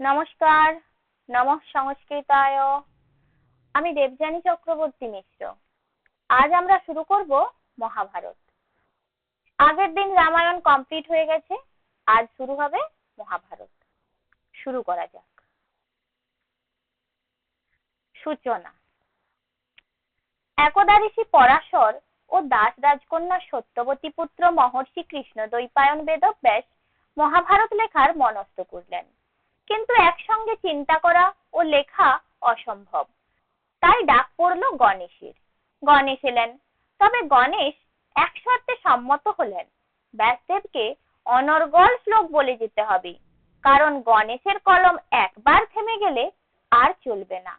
নমস্কার, নমঃ সংস্কৃতায়। আমি দেবযানী চক্রবর্তী মিশ্র। আজ আমরা শুরু করব মহাভারত। আগের দিন রামায়ণ কমপ্লিট হয়ে গেছে, আজ শুরু হবে মহাভারত। শুরু করা যাক। সূচনা। একদা ঋষি পরাশর ও দাস রাজকন্যা সত্যবতী পুত্র মহর্ষি কৃষ্ণ দ্বৈপায়ন বেদব্যাস মহাভারত লেখার মনস্থ করলেন। কিন্তু একসঙ্গে চিন্তা করা ও লেখা অসম্ভব। তাই ডাক পড়ল গণেশের। গণেশ এলেন। তবে গণেশ এক শর্তে সম্মত হলেন। ব্যাসদেবকে অনর্গল শ্লোক বলে যেতে হবে। কারণ গণেশের কলম একবার থেমে গেলে আর চলবে না।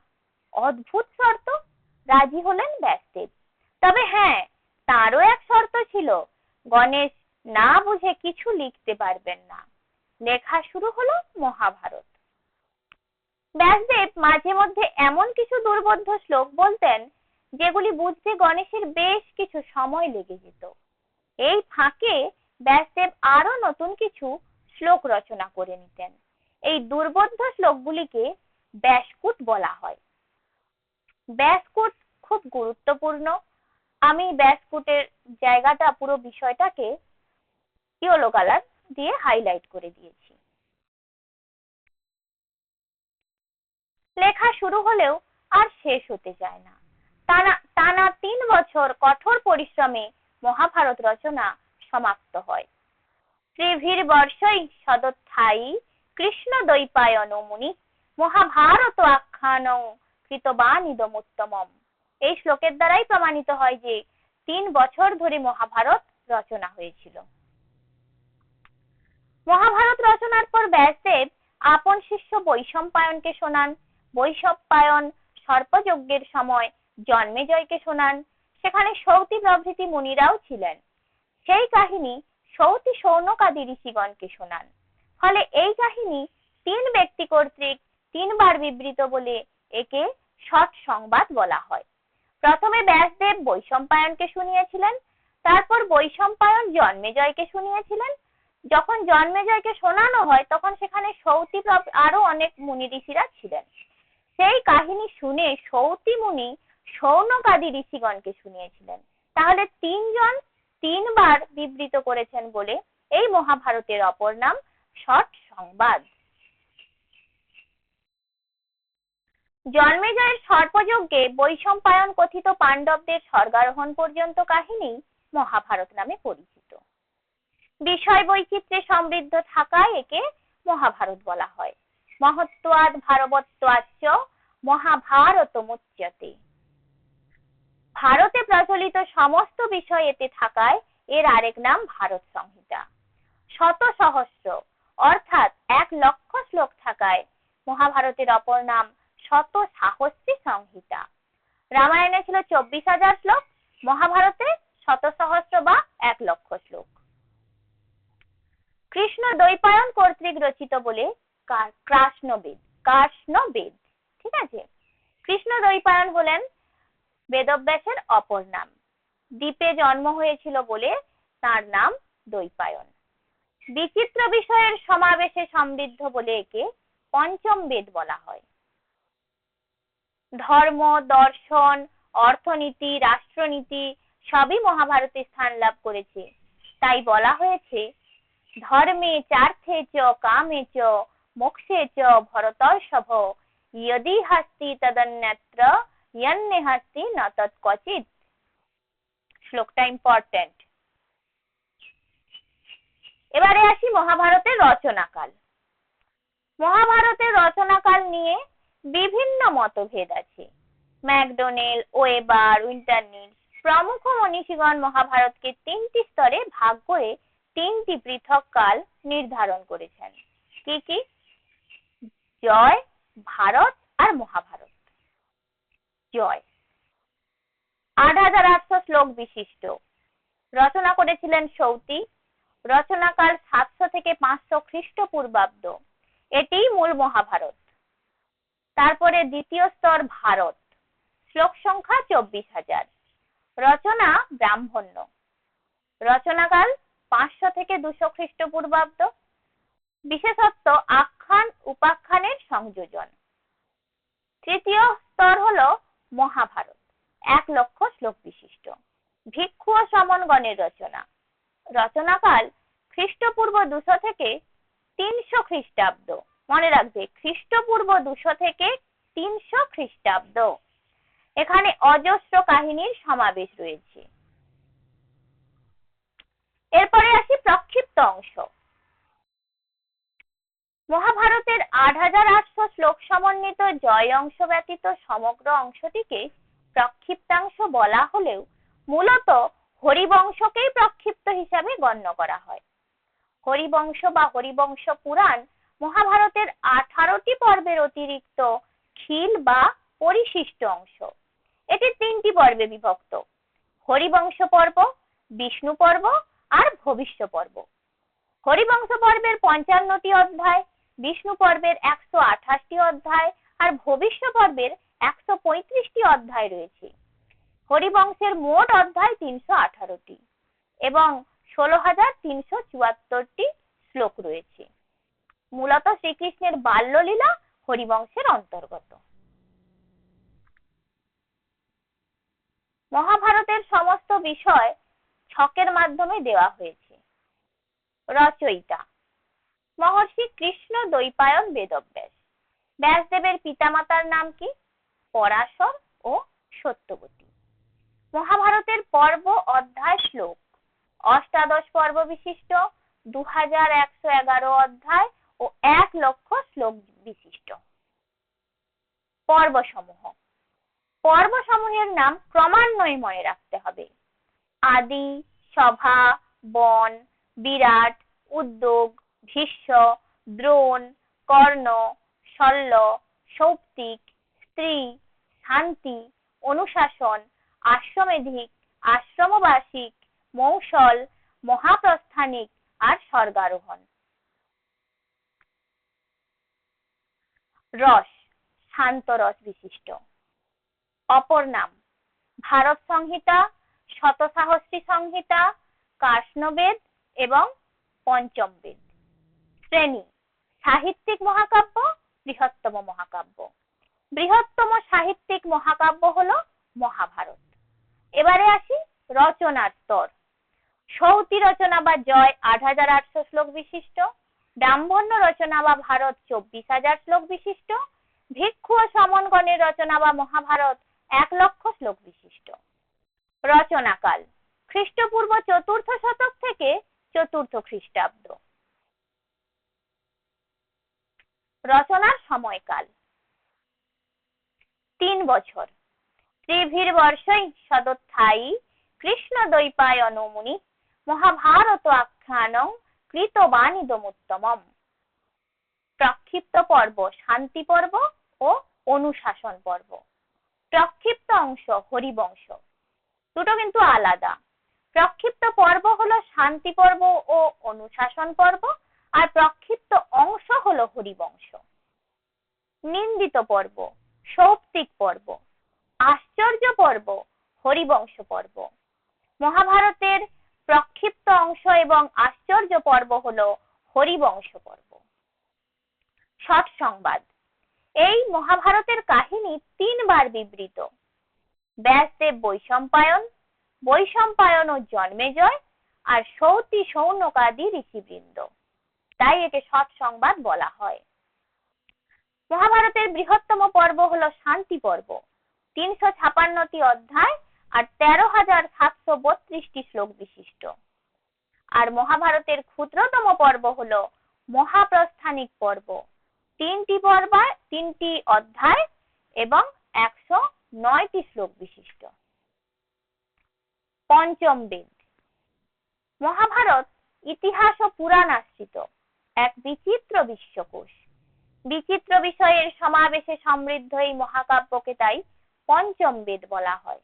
অদ্ভুত শর্ত। রাজি হলেন ব্যাসদেব তবে হ্যাঁ তারও এক শর্ত ছিল। গণেশ না বুঝে কিছু লিখতে পারবেন না। লেখা শুরু হলো মহাভারত। ব্যাসদেব মাঝে মধ্যে এমন কিছু দুর্বোধ্য শ্লোক বলতেন, যেগুলি বুঝতে গণেশের বেশ কিছু সময় লেগে যেত। এই ফাঁকে ব্যাসদেব আরও নতুন কিছু শ্লোক রচনা করে নিতেন। এই দুর্বোধ্য শ্লোকগুলিকে ব্যাসকুট বলা হয়। ব্যাসকুট খুব গুরুত্বপূর্ণ। আমি ব্যাসকুটের জায়গাটা, পুরো বিষয়টাকে ইয়েলো কালার দিয়ে হাইলাইট করে দিয়েছি। লেখা শুরু হলেও আর শেষ হতে চায় না। টানা টানা তিন বছর কঠোর পরিশ্রমে মহাভারত রচনা সমাপ্ত হয়। ত্রিভীর বর্ষই সদত্থায়ী কৃষ্ণ দ্বৈপায়ন মুনি, মহাভারত আখ্যান কৃতবান ইদমুত্তমম এই শ্লোকের দ্বারাই প্রমাণিত হয় যে তিন বছর ধরে মহাভারত রচনা হয়েছিল। মহাভারত রচনার পর ব্যাসদেব আপন শিষ্য বৈশম্পায়নকে শোনান। বৈশম্পায়ন সর্পযজ্ঞের সময় জন্মেজয়কে শোনান। সেখানে সৌতি প্রভৃতি মুনিরাও ছিলেন। সেই কাহিনী সৌতি সৌনকাদি ঋষিগণকে শোনান। ফলে এই কাহিনী তিন ব্যক্তি কর্তৃক তিনবার বিবৃত বলে একে সৎ সংবাদ বলা হয়। প্রথমে ব্যাসদেব বৈশম্পায়নকে শুনিয়েছিলেন, তারপর বৈশম্পায়ন জন্মেজয়কে শুনিয়েছিলেন যখন জন্মেজয়কে শোনানো হয়, তখন সেখানে সৌতি আরও অনেক মুনি ঋষিরা ছিলেন। সেই কাহিনী শুনে সৌতি মুনি সৌনকাদি ঋষিগণকে শুনিয়েছিলেন। তাহলে তিনজন তিনবার বিবৃত করেছেন বলে এই মহাভারতের অপর নাম ষট সংবাদ। জন্মেজয়ের সর্পযজ্ঞে বৈশম্পায়ন কথিত পাণ্ডবদের স্বর্গারোহণ পর্যন্ত কাহিনী মহাভারত নামে পরিচিত। বিষয় বৈচিত্র্যে সমৃদ্ধ থাকায় একে মহাভারত বলা হয়। মহত্বাদ ভারবত্বাচ্চ মহাভারত মুচ্যতে ভারতে প্রচলিত সমস্ত বিষয় এতে থাকায় এর আরেক নাম ভারত সংহিতা। শত সহস্র, অর্থাৎ এক লক্ষ শ্লোক থাকায় মহাভারতের অপর নাম শত সাহস্রী সংহিতা। রামায়ণে ছিল চব্বিশ হাজার শ্লোক, মহাভারতে শত সহস্র বা এক লক্ষ শ্লোক। কৃষ্ণ দ্বৈপায়ন কর্তৃক রচিত বলে কৃষ্ণবেদ, কাষ্ণবেদ, ঠিক আছে? কৃষ্ণ দ্বৈপায়ন হলেন বেদব্যাসের অপর নাম। দ্বীপে জন্ম হয়েছিল বলে তার নাম দ্বৈপায়ন। বিচিত্র বিষয়ের সমাবেশে সমৃদ্ধ বলে একে পঞ্চম বেদ বলা হয়। ধর্ম, দর্শন, অর্থনীতি, রাষ্ট্রনীতি সবই মহাভারতে স্থান লাভ করেছে। তাই বলা হয়েছে ধর্মে, চার্থে চ, কামে চ, মোক্ষে চ ভরতর্ষভ ইয়দি হাস্তি তদন্যত্র, ইয়ন্নে হাস্তি ন তৎকচিত শ্লোকটা ইম্পর্টেন্ট এবারে আসি মহাভারতের রচনাকাল। মহাভারতের রচনাকাল নিয়ে বিভিন্ন মতভেদ আছে। ম্যাকডোনেল, ওয়েবার উইন্টারনিল প্রমুখ মনীষীগণ মহাভারতকে তিনটি স্তরে ভাগ করে তিনটি পৃথক কাল নির্ধারণ করেছেন। কি কি? জয়, ভারত আর মহাভারত। জয়। আট হাজার আটশো শ্লোক বিশিষ্ট। রচনা করেছিলেন সৌতি। রচনাকাল সাতশো থেকে পাঁচশো খ্রিস্টপূর্বাব্দ। এটিই মূল মহাভারত। তারপরে দ্বিতীয় স্তর ভারত। শ্লোক সংখ্যা চব্বিশ হাজার। রচনা ব্রাহ্মণ্য। রচনাকাল পাঁচশো থেকে দুশো খ্রিস্টপূর্বাব্দ। বিশেষত্ব আখ্যান, উপাখ্যানের সংযোজন। তৃতীয় স্তর হল মহাভারত। এক লক্ষ শ্লোক বিশিষ্ট। ভিক্ষু ও সমণগণের রচনা। রচনাকাল খ্রিস্টপূর্ব দুশো থেকে তিনশো খ্রিস্টাব্দ। মনে রাখবে, খ্রিস্টপূর্ব দুশো থেকে তিনশো খ্রিস্টাব্দ। এখানে অজস্র কাহিনীর সমাবেশ রয়েছে। অংশ। মহাভারতের আট হাজার আটশো শ্লোক সমন্বিত জয় অংশ ব্যতীত সমগ্র অংশটিকে প্রক্ষিপ্তাংশ বলা হলেও মূলত হরিবংশকেই প্রক্ষিপ্ত হিসাবে গণ্য করা হয়। হরিবংশ বা হরিবংশ পুরাণ মহাভারতের আঠারোটি পর্বের অতিরিক্ত খিল বা পরিশিষ্ট অংশ। এটি তিনটি পর্বে বিভক্ত। হরিবংশ পর্ব, বিষ্ণু পর্ব আর ভবিষ্য পর্ব। হরিবংশ পর্বের পঞ্চান্নটি অধ্যায়, বিষ্ণু পর্বের একশো আঠাশটি অধ্যায় আর ভবিষ্য পর্বের একশো পঁয়ত্রিশটি অধ্যায় রয়েছে। হরিবংশের মোট অধ্যায় তিনশো আঠারোটি এবং ষোলো হাজার তিনশো চুয়াত্তরটি শ্লোক রয়েছে। মূলত শ্রীকৃষ্ণের বাল্যলীলা হরিবংশের অন্তর্গত। মহাভারতের সমস্ত বিষয় ছকের মাধ্যমে দেওয়া হয়েছে। রচয়িতা। মহর্ষি কৃষ্ণ দ্বৈপায়ন বেদব্যাস। ব্যাসদেবের পিতামাতার নাম কি? পরাশর ও সত্যবতী। মহাভারতের পর্ব অধ্যায় শ্লোক। অষ্টাদশ পর্ব বিশিষ্ট দু হাজার একশো এগারো অধ্যায় ও এক লক্ষ শ্লোক বিশিষ্ট। পর্বসমূহ। পর্বসমূহের নাম ক্রমান্বয়ে মনে রাখতে হবে। আদি, সভা, বন বিরাট, উদ্যোগ, ভীষ্ম, দ্রোণ, কর্ণ, শল্য সৌপ্তিক স্ত্রী, শান্তি, অনুশাসন, আশ্রমেধিক, আশ্রমবাসিক, মৌসল, মহাপ্রস্থানিক আর স্বর্গারোহণ। রস, শান্ত রস বিশিষ্ট। অপর নাম, ভারত সংহিতা, শতসাহস্রী সংহিতা কাষ্ণবেদ এবং পঞ্চম বেদ। শ্রেণি, সাহিত্যিক মহাকাব্য, বৃহত্তম মহাকাব্য। বৃহত্তম সাহিত্যিক মহাকাব্য হলো মহাভারত। এবারে আসি রচনার স্তর। সৌতি রচনা বা জয় আট হাজার আটশো শ্লোক বিশিষ্ট, ব্রাহ্মণ্য রচনা বা ভারত চব্বিশ হাজার শ্লোক বিশিষ্ট, ভিক্ষু ও সমনগণের রচনা বা মহাভারত এক লক্ষ শ্লোক বিশিষ্ট। রচনাকাল, খ্রিস্টপূর্ব চতুর্থ শতক থেকে চতুর্থ খ্রিস্টাব্দ রচনার সময়কাল। তিন বছর। ত্রিভীর বর্ষই সদত্থায়ী কৃষ্ণ দ্বৈপায়ন মুনি মহাভারত আখ্যানং কৃতবাণিদমুত্তমম প্রক্ষিপ্ত পর্ব শান্তি পর্ব ও অনুশাসন পর্ব। প্রক্ষিপ্ত অংশ হরিবংশ। দুটো কিন্তু আলাদা। প্রক্ষিপ্ত পর্ব হলো শান্তি পর্ব ও অনুশাসন পর্ব, আর প্রক্ষিপ্ত অংশ হলো হরিবংশ। নিন্দিত পর্ব, সৌপ্তিক পর্ব, আশ্চর্য পর্ব, হরিবংশ পর্ব। মহাভারতের প্রক্ষিপ্ত অংশ এবং আশ্চর্য পর্ব হলো হরিবংশ পর্ব। সৎ সংবাদ এই মহাভারতের কাহিনী তিনবার বিবৃত। ব্যাসদেব বৈশম্পায়ন বৈশম্পায়ন ও জন্মেজয় আর সৌতি সৌনকাদি ঋষিবৃন্দ। তাই একে সৎ সংবাদ বলা হয়। মহাভারতের বৃহত্তম পর্ব হলো শান্তি পর্ব। তিনশো ছাপান্নটি অধ্যায় আর তেরো হাজার সাতশো বত্রিশটি শ্লোক বিশিষ্ট। আর মহাভারতের ক্ষুদ্রতম পর্ব হল মহাপ্রস্থানিক পর্ব। তিনটি পর্বায় তিনটি অধ্যায় এবং একশো নয়টি শ্লোক বিশিষ্ট। পঞ্চম বেদ মহাভারত ইতিহাস ও পুরাণ আশ্রিত এক বিচিত্র বিশ্বকোষ। বিচিত্র বিষয়ের সমাবেশে সমৃদ্ধ এই মহাকাব্যকে তাই পঞ্চম বেদ বলা হয়।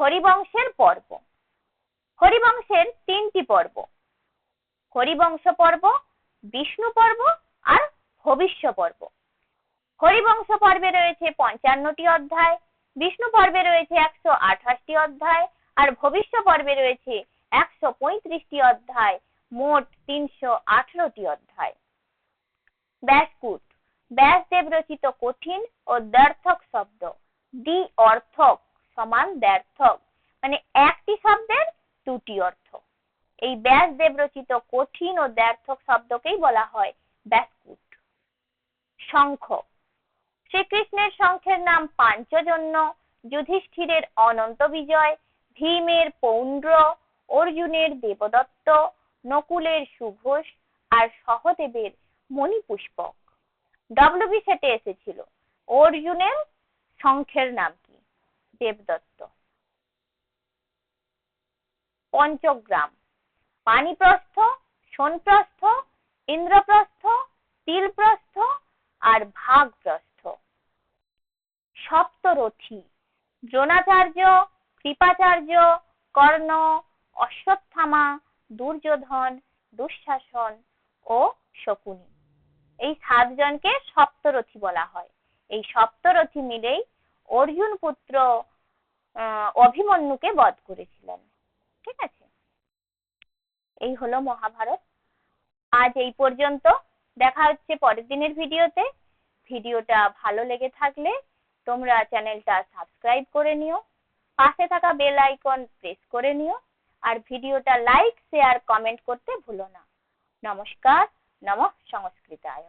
হরিবংশের পর্ব। হরিবংশের তিনটি পর্ব। হরিবংশ পর্ব, বিষ্ণু পর্ব আর ভবিষ্য পর্ব। হরিবংশ পর্বে রয়েছে পঞ্চান্নটি অধ্যায় বিষ্ণু পর্বে রয়েছে একশো আঠাশটি অধ্যায় আর ভবিষ্য পর্বে রয়েছে একশো পঁয়ত্রিশটি অধ্যায়, মোট তিনশো আঠারোটি অধ্যায়। ব্যাসকুট, ব্যাসদেব রচিত কঠিন ও দ্ব্যর্থক শব্দ, দ্বি অর্থক সমান দ্ব্যর্থক মানে একটি শব্দের দুটি অর্থ। এই ব্যাসদেব রচিত কঠিন ও দ্ব্যর্থক শব্দকেই বলা হয় ব্যাসকুট। শঙ্খ শ্রীকৃষ্ণের শঙ্খের নাম পাঞ্চজন্য, যুধিষ্ঠিরের অনন্ত বিজয়, ভীমের পৌন্ড্র অর্জুনের দেবদত্ত, নকুলের সুঘোষ আর সহদেবের মণিপুষ্পক। ডব্লিউবি সেটে এসেছিল। অর্জুনের শঙ্খের নাম কি? দেবদত্ত। পঞ্চগ্রাম। পানিপ্রস্থ, সোনপ্রস্থ, ইন্দ্রপ্রস্থ, তিলপ্রস্থ আর ভাগপ্রস্থ। সপ্তরথী দ্রোণাচার্য, কৃপাচার্য, কর্ণ, অশ্বত্থামা, দুর্যোধন, দুঃশাসন ও শকুনি। এই সাতজনকে সপ্তরথী বলা হয়। এই সপ্তরথী মিলেই অর্জুন পুত্র অভিমন্যুকে বধ করেছিলেন। ঠিক আছে? এই হলো মহাভারত। আজ এই পর্যন্ত। দেখা হচ্ছে পরের দিনের ভিডিওতে। ভিডিওটা ভালো লেগে থাকলে তোমরা চ্যানেলটা সাবস্ক্রাইব করে নিও, পাশে থাকা বেল আইকন প্রেস করে নিও, আর ভিডিওটা লাইক শেয়ার কমেন্ট করতে ভুলো না। নমস্কার, নমঃ সংস্কৃতায়।